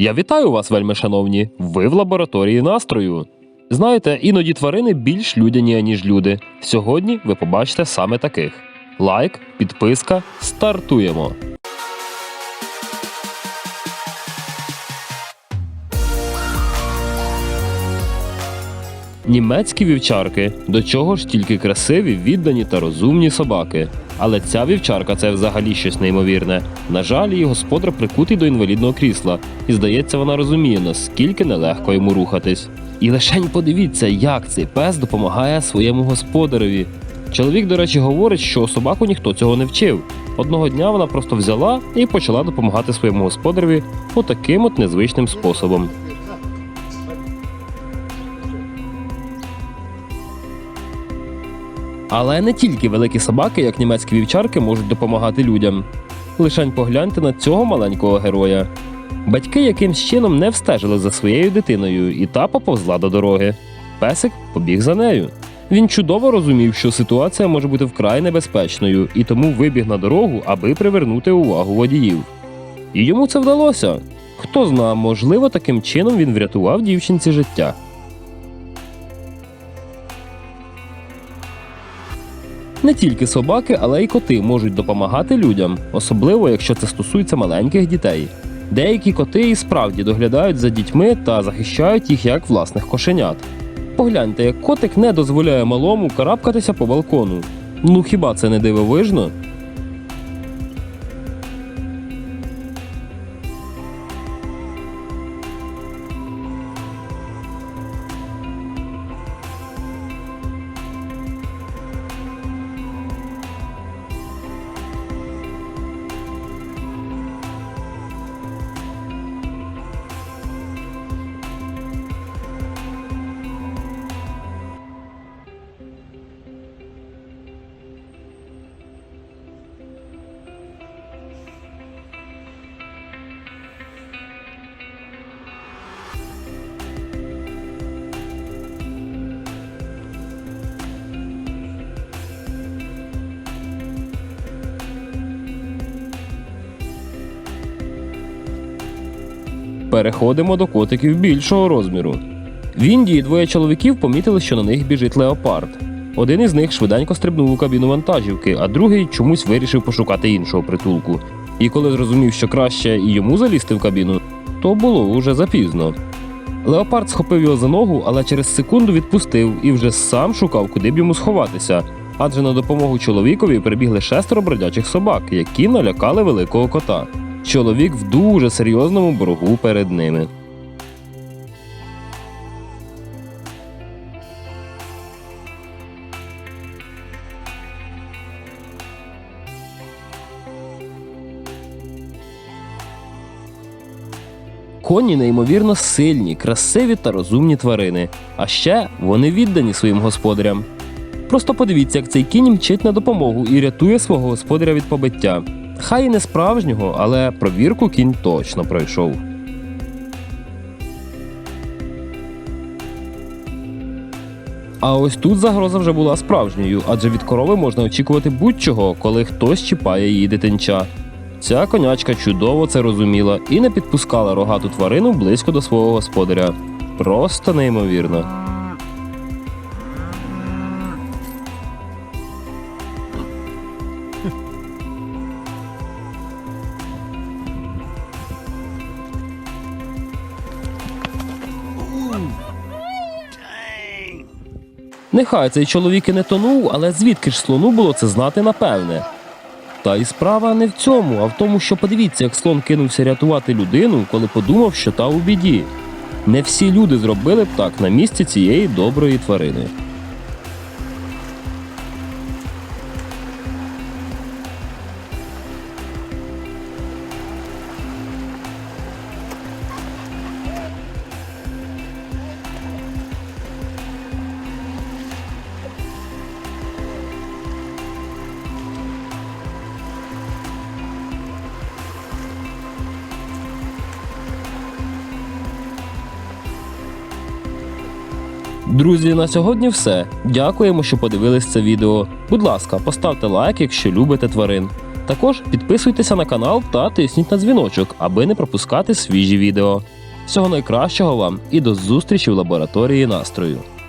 Я вітаю вас, вельми шановні. Ви в лабораторії настрою. Знаєте, іноді тварини більш людяні, ніж люди. Сьогодні ви побачите саме таких: лайк, підписка, стартуємо. Німецькі вівчарки до чого ж тільки красиві, віддані та розумні собаки. Але ця вівчарка це взагалі щось неймовірне. На жаль, її господар прикутий до інвалідного крісла, і здається, вона розуміє, наскільки нелегко йому рухатись. І лишень подивіться, як цей пес допомагає своєму господареві. Чоловік, до речі, говорить, що собаку ніхто цього не вчив. Одного дня вона просто взяла і почала допомагати своєму господареві отаким от незвичним способом. Але не тільки великі собаки, як німецькі вівчарки, можуть допомагати людям. Лишень погляньте на цього маленького героя. Батьки якимсь чином не встежили за своєю дитиною, і та поповзла до дороги. Песик побіг за нею. Він чудово розумів, що ситуація може бути вкрай небезпечною, і тому вибіг на дорогу, аби привернути увагу водіїв. І йому це вдалося. Хто зна, можливо, таким чином він врятував дівчинці життя. Не тільки собаки, але й коти можуть допомагати людям, особливо якщо це стосується маленьких дітей. Деякі коти і справді доглядають за дітьми та захищають їх як власних кошенят. Погляньте, як котик не дозволяє малому карабкатися по балкону. Ну хіба це не дивовижно? Переходимо до котиків більшого розміру. В Індії двоє чоловіків помітили, що на них біжить леопард. Один із них швиденько стрибнув у кабіну вантажівки, а другий чомусь вирішив пошукати іншого притулку. І коли зрозумів, що краще і йому залізти в кабіну, то було уже запізно. Леопард схопив його за ногу, але через секунду відпустив і вже сам шукав, куди б йому сховатися. Адже на допомогу чоловікові прибігли шестеро бродячих собак, які налякали великого кота. Чоловік в дуже серйозному боргу перед ними. Коні неймовірно сильні, красиві та розумні тварини, а ще вони віддані своїм господарям. Просто подивіться, як цей кінь мчить на допомогу і рятує свого господаря від побиття. Хай і не справжнього, але провірку кінь точно пройшов. А ось тут загроза вже була справжньою, адже від корови можна очікувати будь-чого, коли хтось чіпає її дитинча. Ця конячка чудово це розуміла і не підпускала рогату тварину близько до свого господаря. Просто неймовірно. Нехай цей чоловік і не тонув, але звідки ж слону було це знати напевне. Та і справа не в цьому, а в тому, що подивіться, як слон кинувся рятувати людину, коли подумав, що та у біді. Не всі люди зробили б так на місці цієї доброї тварини. Друзі, на сьогодні все. Дякуємо, що подивились це відео. Будь ласка, поставте лайк, якщо любите тварин. Також підписуйтеся на канал та тисніть на дзвіночок, аби не пропускати свіжі відео. Всього найкращого вам і до зустрічі в лабораторії настрою.